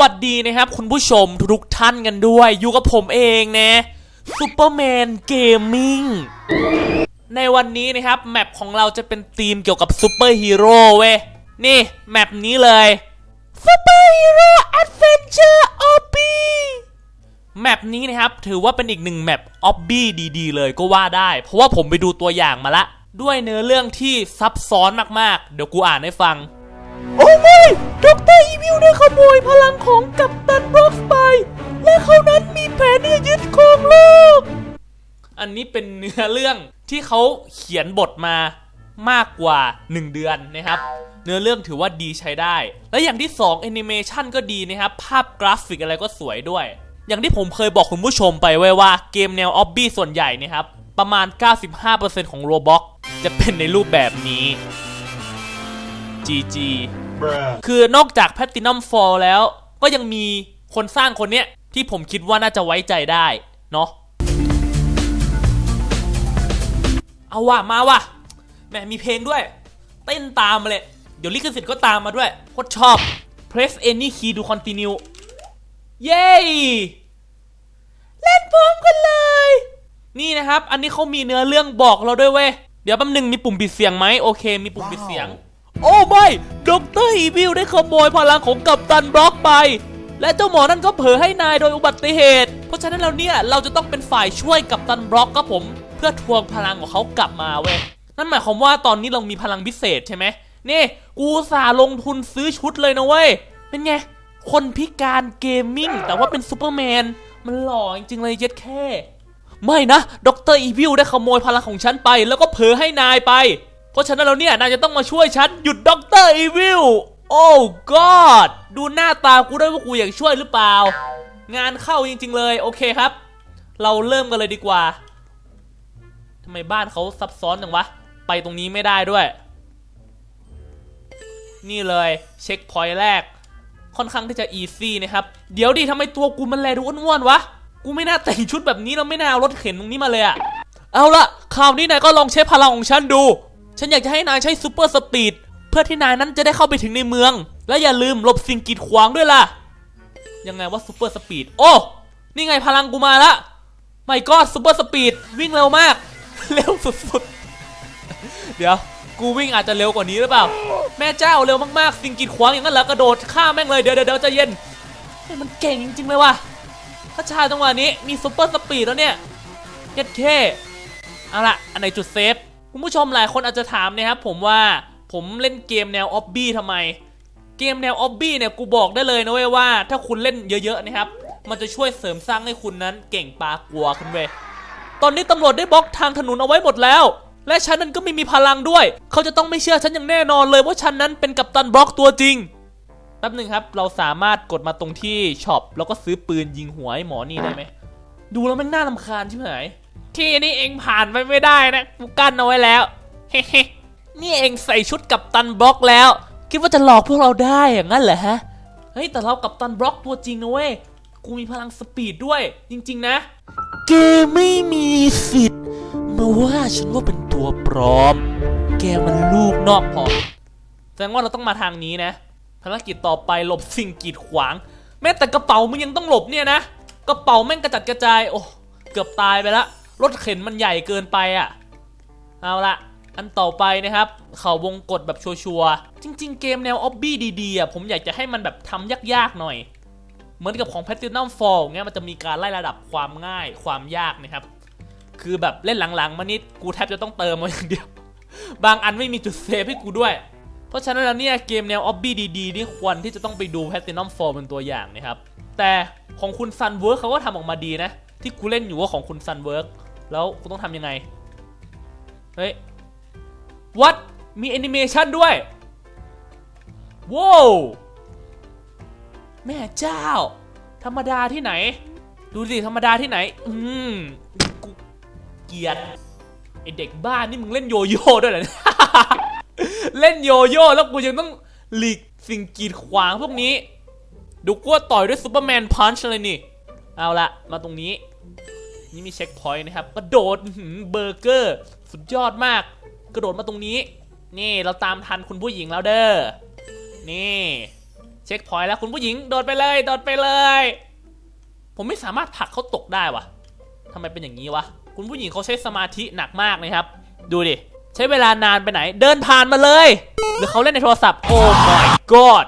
วัสดีนะครับ คุณผู้ชมทุกท่านกันด้วย อยู่กับผมเองนะซูเปอร์แมนเกมมิ่งในวันนี้นะครับ แมปของเราจะเป็นธีมเกี่ยวกับซูเปอร์ฮีโร่เว้ย นี่ แมปนี้เลยซูเปอร์ฮีโร่แอดเวนเจอร์ออบีแมปนี้นะครับ ถือว่าเป็นอีกหนึ่งแมปออบบี้ดีๆ เลยก็ว่าได้ เพราะว่าผมไปดูตัวอย่างมาละ ด้วยเนื้อเรื่องที่ซับซ้อนมากๆ เดี๋ยวกูอ่านให้ฟัง โอ้ไม่ดรอีวิลได้ขโมยพลังของกัปตันบล็อกไป และเขานั้นมีแผนที่จะยึดครองโลก อันนี้เป็นเนื้อเรื่องที่เขาเขียนบทมามากกว่า 1 เดือนนะครับ เนื้อเรื่องถือว่าดีใช้ได้ และอย่างที่2แอนิเมชันก็ดีนะครับ ภาพกราฟิกอะไรก็สวยด้วย อย่างที่ผมเคยบอกคุณผู้ชมไปไว้ว่าเกมแนวออบบี้ส่วนใหญ่นะครับ ประมาณ 95%ของโรบ็อกจะเป็นในรูปแบบนี้ GG คือนอกจาก Platinum Fall แล้ว ก็ยังมีคนสร้างคนเนี้ย ที่ผมคิดว่าน่าจะไว้ใจได้ เนาะเอาว่ะ มาว่ะแหมมีเพลงด้วย เต้นตามมาเลย เดี๋ยวลิขสิทธิ์ก็ตามมาด้วยโคตรชอบ press any key to continue เย้เล่นพร้อมกันเลย นี่นะครับ อันนี้เขามีเนื้อเรื่องบอกเราด้วยเว้ย เดี๋ยวแป๊บนึงมีปุ่มปิดเสียงไหมโอเค มีปุ่มปิดเสียง โอ้ไม่ด็อกเตอร์อีวิลได้ขโมยพลังของกัปตันบล็อกไป และเจ้าหมอนั่นก็เผลอให้นายโดยอุบัติเหตุ เพราะฉะนั้นเราเนี่ยเราจะต้องเป็นฝ่ายช่วยกัปตันบล็อกครับผม เพื่อทวงพลังของเขากลับมาเว้ยนั่นหมายความว่าตอนนี้เรามีพลังพิเศษใช่ไหมนี่กูสาลงทุนซื้อชุดเลยนะเว้ย เป็นไง คนพิการเกมมิ่ง แต่ว่าเป็นซูเปอร์แมน มันหล่อจริงๆเลยเย็ดแค่ ไม่นะด็อกเตอร์อีวิลได้ขโมยพลังของฉันไป แล้วก็เผลอให้นายไป เพราะฉะนั้นแล้วเนี่ยนายจะต้องมาช่วยฉันหยุดด็อกเตอร์อีวิลโอ้กอดดูหน้าตากูได้วยว่ากูอยากช่วยหรือเปล่า งานเข้าจริง ๆ เลยโอเคครับ เราเริ่มกันเลยดีกว่าทำไมบ้านเขาซับซ้อนจังวะ ไปตรงนี้ไม่ได้ด้วย นี่เลยเช็คพอยต์แรก ค่อนข้างที่จะอีซี่นะครับ เดี๋ยวดิทำไมตัวกูมันแลดูอ้วนๆวะ กูไม่น่าแต่งชุดแบบนี้แล้วไม่น่าเอารถเข็นตรงนี้มาเลยอะเอาละคราวนี้นายก็ลองใช้พลังของฉันดู ฉันอยากจะให้นายใช้ซูเปอร์สปีดเพื่อที่นายนั้นจะได้เข้าไปถึงในเมือง และอย่าลืมหลบสิ่งกีดขวางด้วยล่ะ ยังไงว่าซูเปอร์สปีดโอ้ นี่ไงพลังกูมาละไม่ก็ซูเปอร์สปีดวิ่งเร็วมาก เร็วสุดๆ เดี๋ยวกูวิ่งอาจจะเร็วกว่านี้หรือเปล่า แม่เจ้าเร็วมากๆ สิ่งกีดขวางอย่างนั้นเหรอกระโดดฆ่าแม่งเลยเดี๋ยวเดี๋ยวเดี๋ยวใจเย็นมันเก่งจริงๆเลยว่ะถ้าชายจังหวะนี้มีซุปเปอร์สปีดแล้วเนี่ยเย็ดเคเอาละอันไหนจุดเซฟ คุณผู้ชมหลายคนอาจจะถามนะครับผมว่าผมเล่นเกมแนวออบบี้ทำไม เกมแนวออบบี้เนี่ยกูบอกได้เลยนะเว้ยว่า ถ้าคุณเล่นเยอะๆนะครับ มันจะช่วยเสริมสร้างให้คุณนั้นเก่งปากลัวขึ้นเว้ยตอนนี้ตำรวจได้บล็อกทางถนนเอาไว้หมดแล้ว และฉันนั้นก็ไม่มีพลังด้วย เขาจะต้องไม่เชื่อฉันอย่างแน่นอนเลยว่าฉันนั้นเป็นกัปตันบล็อกตัวจริงแป๊บหนึ่งครับ เราสามารถกดมาตรงที่ช็อปแล้วก็ซื้อปืนยิงหัวไอ้หมอนี่ได้ไหมดูแล้วมันน่าลำคาญใช่ไหม ที่นี่เองผ่านไปไม่ได้นะกูกั้นเอาไว้แล้วเฮ้นี่เองใส่ชุดกับตันบล็อกแล้ว คิดว่าจะหลอกพวกเราได้อย่างนั้นเหรอฮะเฮ้ยแต่เรากับตันบล็อกตัวจริงนะเว้ยกูมีพลังสปีดด้วย จริง ๆ นะแกไม่มีสิทธิ์มาว่าฉันว่าเป็นตัวปลอม แกมันลูกนอกพอแสดงว่าเราต้องมาทางนี้นะภารกิจต่อไปหลบสิ่งกีดขวาง แม้แต่กระเป๋ามึงยังต้องหลบเนี่ยนะกระเป๋าแม่งกระจัดกระจายโอ้เกือบตายไปละ รถเข็นมันใหญ่เกินไปอะ่ะ เอาละอันต่อไปนะครับ เขาวงกดแบบชัวร์ๆจริง ๆ เกมแนวออบบี้ดีๆอะผมอยากจะให้มันแบบทำยากๆหน่อย เหมือนกับของ Platinum Fall เงี้ยมันจะมีการไล่ระดับความง่ายความยากนะครับ คือแบบเล่นหลังๆมานิดกูแทบจะต้องเติมมาอย่างเดียว บางอันไม่มีจุดเซฟให้กูด้วย เพราะฉะนั้นแล้วเนี่ยเกมแนวออบบี้ดีๆนี่ควรที่จะต้องไปดู Platinum Fall เป็นตัวอย่างนะครับ แต่ของคุณ Sunwork เขาก็ทำออกมาดีนะ ที่กูเล่นอยู่ว่าของคุณ Sunwork แล้วกูต้องทำยังไง เฮ้ย what มีแอนิเมชันด้วยว้าวแม่เจ้า ธรรมดาที่ไหน ดูสิธรรมดาที่ไหน อืมกูเกลียดไอเด็กบ้านนี่มึงเล่นโยโย่ด้วยเหรอเล่นโยโย่แล้วกูยังต้องหลีกสิ่งกีดขวางพวกนี้ ดูกลัวต่อยด้วยซูเปอร์แมนพันช์เลยนี่ เอาละมาตรงนี้ นี่มีเช็คพอยต์นะครับ กระโดดเบอร์เกอร์ สุดยอดมาก กระโดดมาตรงนี้ นี่เราตามทันคุณผู้หญิงแล้วเด้อ นี่ เช็คพอยต์แล้วคุณผู้หญิงโดดไปเลย โดดไปเลย ผมไม่สามารถผลักเขาตกได้วะทำไมเป็นอย่างนี้วะ คุณผู้หญิงเขาใช้สมาธิหนักมากนะครับ ดูดิ ใช้เวลานานไปไหน เดินผ่านมาเลย หรือเขาเล่นในโทรศัพท์ โอ้ my god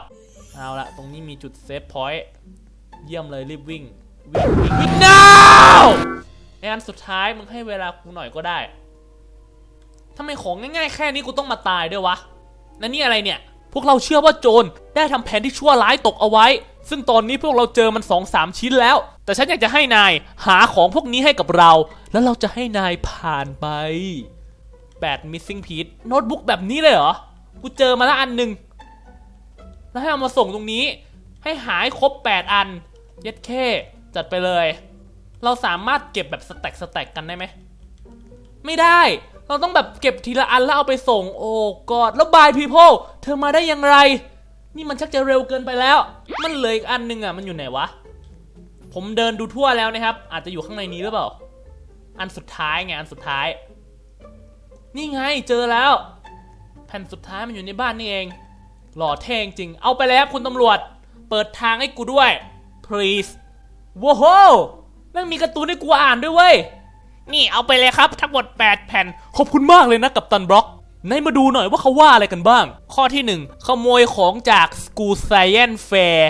เอาละตรงนี้มีจุดเซฟพอยต์ เยี่ยมเลยรีบวิ่ง วิ่งวิ่งวิ่ง now ไอ้อันสุดท้ายมึงให้เวลากูหน่อยก็ได้ทำไมของง่ายๆ แค่นี้กูต้องมาตายด้วยวะแล้วนี่อะไรเนี่ย พวกเราเชื่อว่าโจรได้ทำแผนที่ชั่วร้ายตกเอาไว้ ซึ่งตอนนี้พวกเราเจอมัน2องสามชิ้นแล้ว แต่ฉันอยากจะให้นายหาของพวกนี้ให้กับเรา แล้วเราจะให้นายผ่านไป8 missing piece โน้ตบุ๊กแบบนี้เลยเหรอ กูเจอมาแล้วอันหนึ่ง แล้วให้เอามาส่งตรงนี้ ให้หายครบ 8 อัน เย็ดแค่จัดไปเลย เราสามารถเก็บแบบสแต็กสแต็กกันได้ไหม ไม่ได้ เราต้องแบบเก็บทีละอันแล้วเอาไปส่ง โอ้กอดแล้วบายพีโพเธอมาได้อย่างไร นี่มันชักจะเร็วเกินไปแล้ว มันเหลืออีกอันหนึงอะ มันอยู่ไหนวะ ผมเดินดูทั่วแล้วนะครับ อาจจะอยู่ข้างในนี้หรือเปล่า อันสุดท้ายไง อันสุดท้าย นี่ไง เจอแล้ว แผ่นสุดท้ายมันอยู่ในบ้านนี่เอง หล่อเท่งจริง เอาไปแล้วครับคุณตำรวจ เปิดทางให้กูด้วย please ว้าว แม่งมีการ์ตูนให้กูอ่านด้วยเว้ย นี่เอาไปเลยครับทั้งหมด 8 แผ่น ขอบคุณมากเลยนะกับตันบล็อกไหนมาดูหน่อยว่าเขาว่าอะไรกันบ้าง ข้อที่ 1 ขโมยของจาก School Science Fair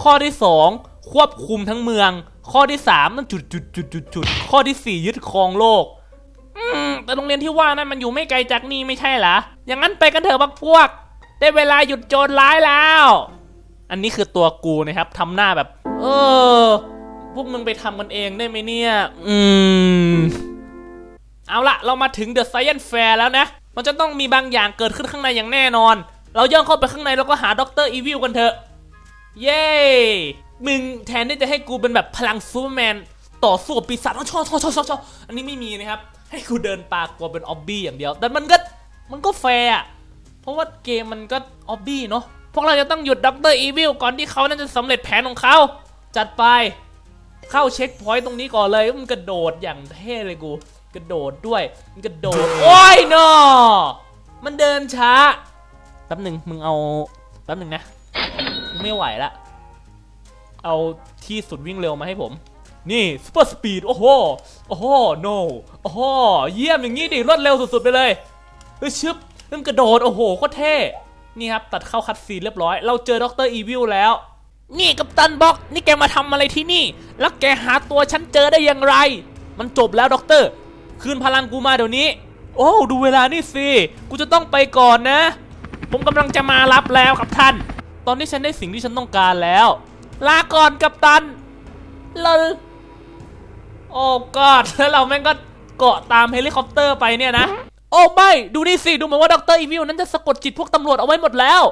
ข้อที่ 2 ควบคุมทั้งเมือง ข้อที่3นั่นจุดจุดจุดจุดจุดข้อที่ 4 ยึดครองโลก อืม แต่โรงเรียนที่ว่านั่นมันอยู่ไม่ไกลจากนี่ไม่ใช่เหรอ อย่างนั้นไปกันเถอะบักพวก ได้เวลาหยุดโจรร้ายแล้ว อันนี้คือตัวกูนะครับทำหน้าแบบ เออ พวกมึงไปทำกันเองได้ไหมเนี่ย อืม เอาละเรามาถึง The Science Fair แล้วนะ มันจะต้องมีบางอย่างเกิดขึ้นข้างในอย่างแน่นอน เราย่องเข้าไปข้างในแล้วก็หาด็อกเตอร์อีวิลกันเถอะ เย้ มึงแทนที่จะให้กูเป็นแบบพลังซูเปอร์แมนต่อสู้กับปีศาจชอบชอบชอบชอบอบอันนี้ไม่มีนะครับ ให้กูเดินปากกลัวเป็นออบบี้อย่างเดียว แต่มันก็มันก็แฟร์เพราะว่าเกมมันก็ออบบี้เนาะ พวกเราจะต้องหยุดด็อกเตอร์อีวิลก่อนที่เขานั้นจะสำเร็จแผนของเขา จัดไป เข้าเช็คพอยต์ตรงนี้ก่อนเลยมันกระโดดอย่างเท่เลยกู กระโดดด้วยมันกระโดด โอ้ยนอมันเดินช้าแป๊บหนึ่งมึงเอาแป๊บหนึ่งนะไม่ไหวละเอาที่สุดวิ่งเร็วมาให้ผม นี่ซูเปอร์สปีดโอ้โหโอ้โหโนโอ้โหเยี่ยมอย่างนี้ดิรวดเร็วสุดๆไปเลยเฮ้ยชึบนั่นกระโดดโอ้โหโคตรเท่นี่ครับตัดเข้าคัดซีนเรียบร้อย เราเจอด็อกเตอร์อีวิลแล้ว นี่กัปตันบ็อกนี่แกมาทำอะไรที่นี่ แล้วแกหาตัวฉันเจอได้อย่างไร มันจบแล้วด็อกเตอร์ คืนพลังกูมาเดี๋ยวนี้ โอ้ดูเวลานี่สิ กูจะต้องไปก่อนนะ ผมกำลังจะมารับแล้วครับท่าน ตอนนี้ฉันได้สิ่งที่ฉันต้องการแล้ว ลาก่อนกัปตันลลโอ้กอดแล้วเราแม่งก็เกาะตามเฮลิคอปเตอร์ไปเนี่ยนะ โอ้ไม่ ดูนี่สิ ดูเหมือนว่าด็อกเตอร์อีวิลนั้นจะสะกดจิตพวกตำรวจเอาไว้หมดแล้ว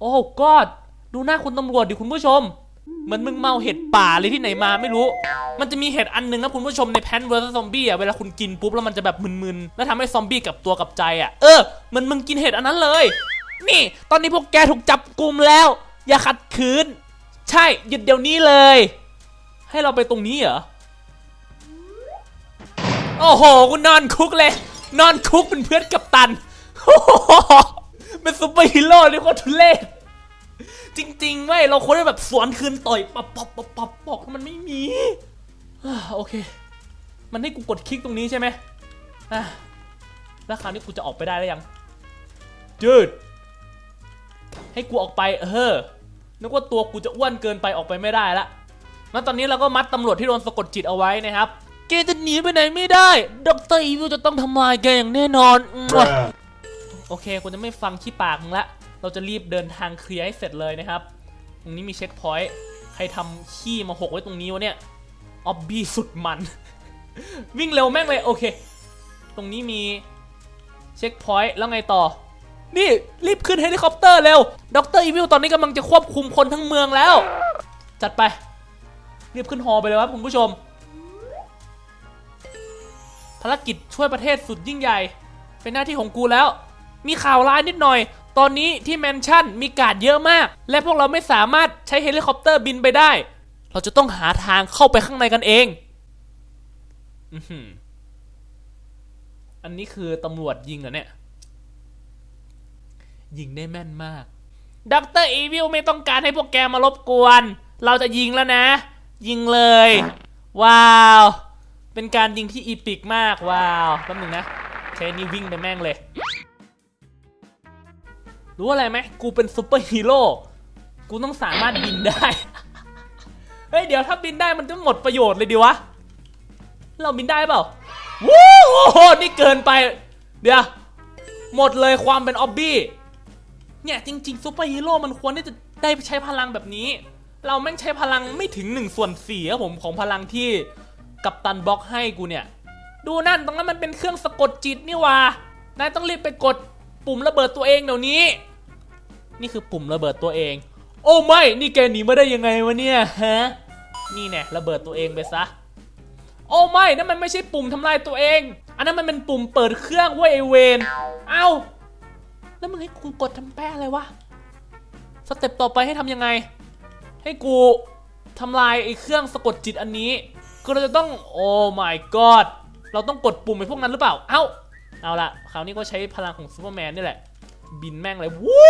โอ้กอด ดูหน้าคุณตำรวจดิคุณผู้ชม เหมือนมึงเมาเห็ดป่าเลยที่ไหนมาไม่รู้ มันจะมีเห็ดอันหนึ่งนะคุณผู้ชมในแพนเวอร์ซอมบี้อะเวลาคุณกินปุ๊บแล้วมันจะแบบมึนๆแล้วทำให้ซอมบี้กลับตัวกลับใจอะเออเหมันมึงกินเห็ดอันนั้นเลย นี่ ตอนนี้พวกแกถูกจับกลุ่มแล้ว อย่าขัดขืน ใช่หยุดเดี๋ยวนี้เลย ให้เราไปตรงนี้เหรอโอ้โหกูนอนคุกเลย นอนคุกเป็นเพื่อนกับตันโอ้โหเป็นซูเปอร์ฮีโร่นี่โคตรทุเรศ จริงๆเว้ยเราควรจะแบบสวนคืนต่อยปับปับปับปับบอกมันไม่มีอ่าโอเค มันให้กูกดคลิกตรงนี้ใช่ไหมอะแล้วคราวนี้กูจะออกไปได้แล้วยังจืดให้กูออกไปเออนึกว่าตัวกูจะอ้วนเกินไปออกไปไม่ได้ละงั้นตอนนี้เราก็มัดตำรวจที่โดนสะกดจิตเอาไว้นะครับ แกจะหนีไปไหนไม่ได้ด็อกเตอร์อีวิลจะต้องทำลายแกอย่างแน่นอนอืม Bruh. โอเคกูจะไม่ฟังขี้ปากมึงละ เราจะรีบเดินทางเคลียร์ให้เสร็จเลยนะครับ ตรงนี้มีเช็คพอยต์ใครทำขี้มาหกไว้ตรงนี้วะเนี่ยออบบี้สุดมัน วิ่งเร็วแม่งเลยโอเค ตรงนี้มีเช็คพอยต์แล้วไงต่อ นี่รีบขึ้นเฮลิคอปเตอร์เร็วด็อกเตอร์อีวิลตอนนี้กำลังจะควบคุมคนทั้งเมืองแล้ว จัดไป รีบขึ้นฮอไปเลยครับคุณผู้ชม ภารกิจช่วยประเทศสุดยิ่งใหญ่ เป็นหน้าที่ของกูแล้ว มีข่าวร้ายนิดหน่อย ตอนนี้ที่แมนชั่นมีกาดเยอะมาก และพวกเราไม่สามารถใช้เฮลิคอปเตอร์บินไปได้ เราจะต้องหาทางเข้าไปข้างในกันเองอื้มอันนี้คือตำรวจยิงเหรอเนี่ย ยิงได้แม่นมากด็อกเตอร์อีวิลไม่ต้องการให้พวกแกมารบกวน เราจะยิงแล้วนะ ยิงเลย ว้าว เป็นการยิงที่อีปิกมาก ว้าวแป๊บหนึงนะ เทนี่วิ่งไปแม่งเลย รู้อะไรไหมกูเป็นซูเปอร์ฮีโร่กูต้องสามารถบินได้ เฮ้ยเดี๋ยวถ้าบินได้มันจะหมดประโยชน์เลยดีวะ เราบินได้เปล่าวู้โอ้โหนี่เกินไป เดี๋ยว หมดเลยความเป็นออบบี้ เนี่ยจริงๆซูเปอร์ฮีโร่มันควรที่จะได้ใช้พลังแบบนี้ เราแม่งใช้พลังไม่ถึง1ส่วน4ครับผมของพลังที่กัปตันบล็อกให้กูเนี่ย ดูนั่นตรงนั้นมันเป็นเครื่องสะกดจิตนี่ว่านายต้องรีบไปกดปุ่มระเบิดตัวเองเดี๋ยวนี้ นี่คือปุ่มระเบิดตัวเอง โอ้ไม่ นี่แกหนีมาได้ยังไงวะเนี่ยฮะ นี่แน่ระเบิดตัวเองไปซะ โอ้ไม่นั่นมันไม่ใช่ปุ่มทำลายตัวเอง อันนั้นมันเป็นปุ่มเปิดเครื่องเว้ยไอเวนเอ้า แล้วมึงให้กูกดทำแป้อะไรวะ สเต็ปต่อไปให้ทำยังไง ให้กูทำลายไอ้เครื่องสะกดจิตอันนี้ก็เราจะต้องโอ้ my god เราต้องกดปุ่มไปพวกนั้นหรือเปล่า เอ้า เอาละคราวนี้ก็ใช้พลังของซูเปอร์แมนนี่แหละ บินแม่งเลยวู้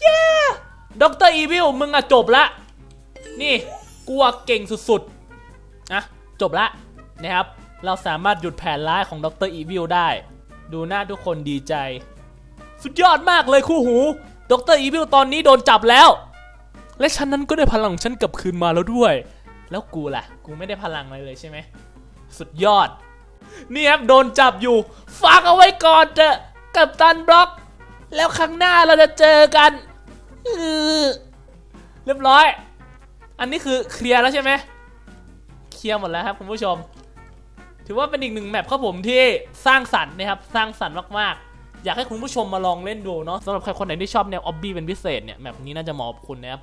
เย้ด็อกเตอร์อีวิลมึงอะจบละ นี่กูอะเก่งสุดๆอะจบละนะครับ เราสามารถหยุดแผนร้ายของด็อกเตอร์อีวิลได้ ดูหน้าทุกคนดีใจ สุดยอดมากเลยคู่หูด็อกเตอร์อีวิลตอนนี้โดนจับแล้ว และฉันนั้นก็ได้พลังของฉันกลับคืนมาแล้วด้วย แล้วกูล่ะ กูไม่ได้พลังอะไรเลยใช่ไหม สุดยอด นี่ครับโดนจับอยู่ฝากเอาไว้ก่อนเถอะกับตันบล็อก แล้วครั้งหน้าเราจะเจอกันเรียบร้อย อันนี้คือเคลียร์แล้วใช่ไหมเคลียร์หมดแล้วครับคุณผู้ชม ถือว่าเป็นอีกหนึ่งแมปครับผมที่สร้างสรรค์นะครับสร้างสรรค์มากๆ อยากให้คุณผู้ชมมาลองเล่นดูเนาะสำหรับใครคนไหนที่ชอบแนวออบบี้เป็นพิเศษเนี่ยแมปนี้น่าจะเหมาะกับคุณนะครับ